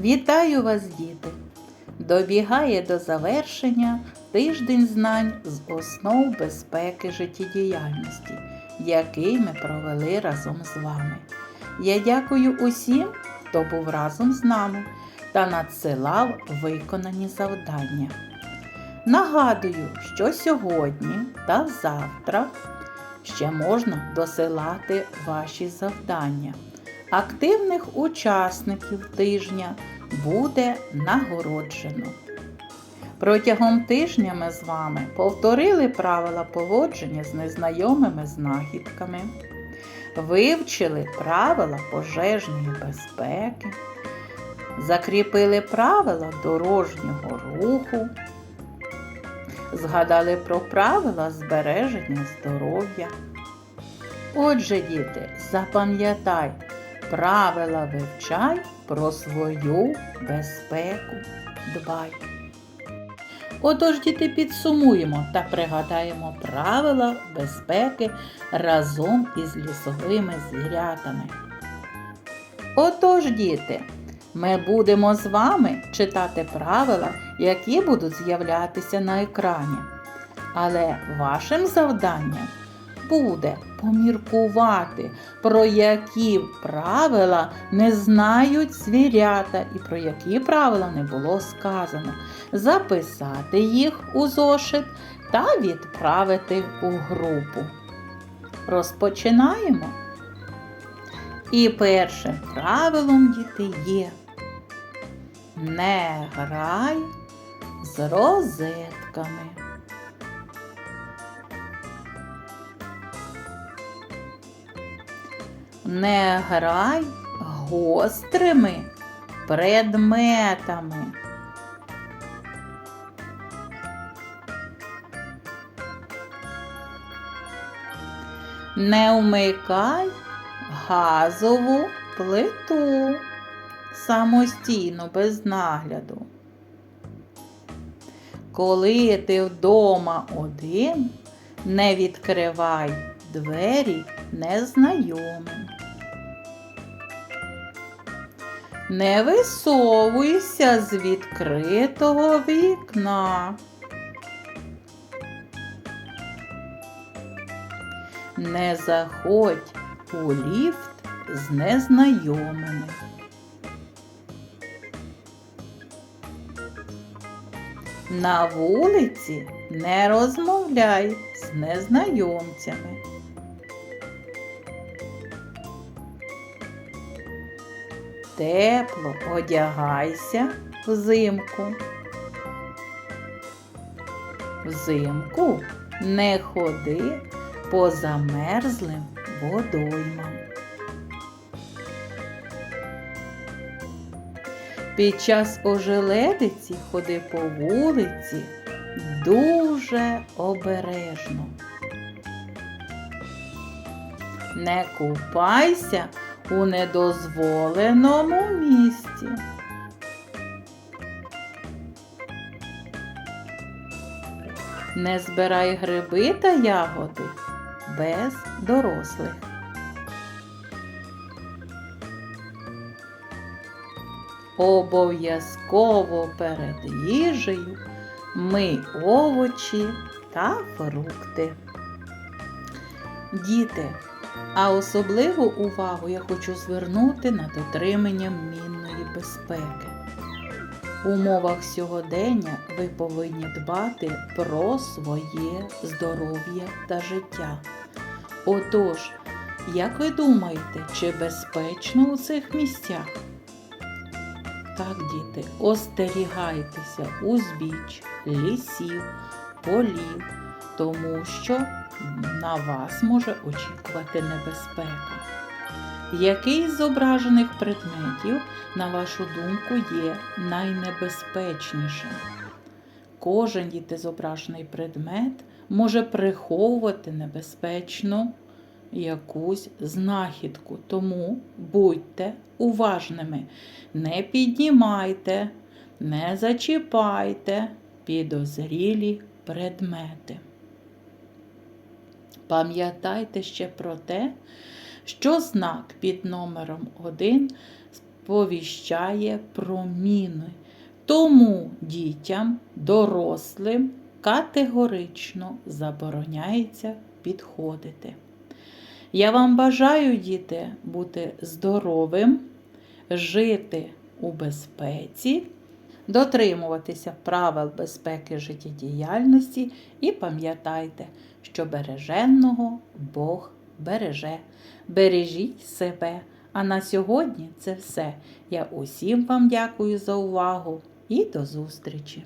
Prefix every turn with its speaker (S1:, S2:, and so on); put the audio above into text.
S1: Вітаю вас, діти! Добігає до завершення тиждень знань з основ безпеки життєдіяльності, який ми провели разом з вами. Я дякую усім, хто був разом з нами та надсилав виконані завдання. Нагадую, що сьогодні та завтра ще можна досилати ваші завдання. Активних учасників тижня буде нагороджено. Протягом тижня ми з вами повторили правила поводження з незнайомими знахідками, вивчили правила пожежної безпеки, закріпили правила дорожнього руху, згадали про правила збереження здоров'я. Отже, діти, запам'ятай, правила вивчай про свою безпеку дбай. Отож, діти, підсумуємо та пригадаємо правила безпеки разом із лісовими звірятами. Отож, діти, ми будемо з вами читати правила, які будуть з'являтися на екрані. Але вашим завданням буде поміркувати, про які правила не знають звірята і про які правила не було сказано, записати їх у зошит та відправити у групу. Розпочинаємо. І першим правилом діти є не грай з розетками. Не грай гострими предметами. Не вмикай газову плиту самостійно без нагляду. Коли ти вдома один, не відкривай двері незнайомим. Не висовуйся з відкритого вікна. Не заходь у ліфт з незнайомими. На вулиці не розмовляй з незнайомцями. Тепло одягайся взимку. Взимку не ходи по замерзлим водоймам. Під час ожеледиці ходи по вулиці дуже обережно. Не купайся у недозволеному місці. Не збирай гриби та ягоди без дорослих. Обов'язково перед їжею мий овочі та фрукти. Діти, а особливу увагу я хочу звернути на дотримання мінної безпеки. У умовах сьогодення ви повинні дбати про своє здоров'я та життя. Отож, як ви думаєте, чи безпечно у цих місцях? Так, діти, остерігайтеся узбіч, лісів, полів, тому що на вас може очікувати небезпека. Який з зображених предметів, на вашу думку, є найнебезпечнішим? Кожен діти зображений предмет може приховувати небезпечну якусь знахідку. Тому будьте уважними, не піднімайте, не зачіпайте підозрілі предмети. Пам'ятайте ще про те, що знак під номером 1 повіщає про міни. Тому дітям, дорослим категорично забороняється підходити. Я вам бажаю, діти, бути здоровим, жити у безпеці, дотримуватися правил безпеки життєдіяльності і пам'ятайте, що береженного Бог береже. Бережіть себе. А на сьогодні це все. Я усім вам дякую за увагу і до зустрічі!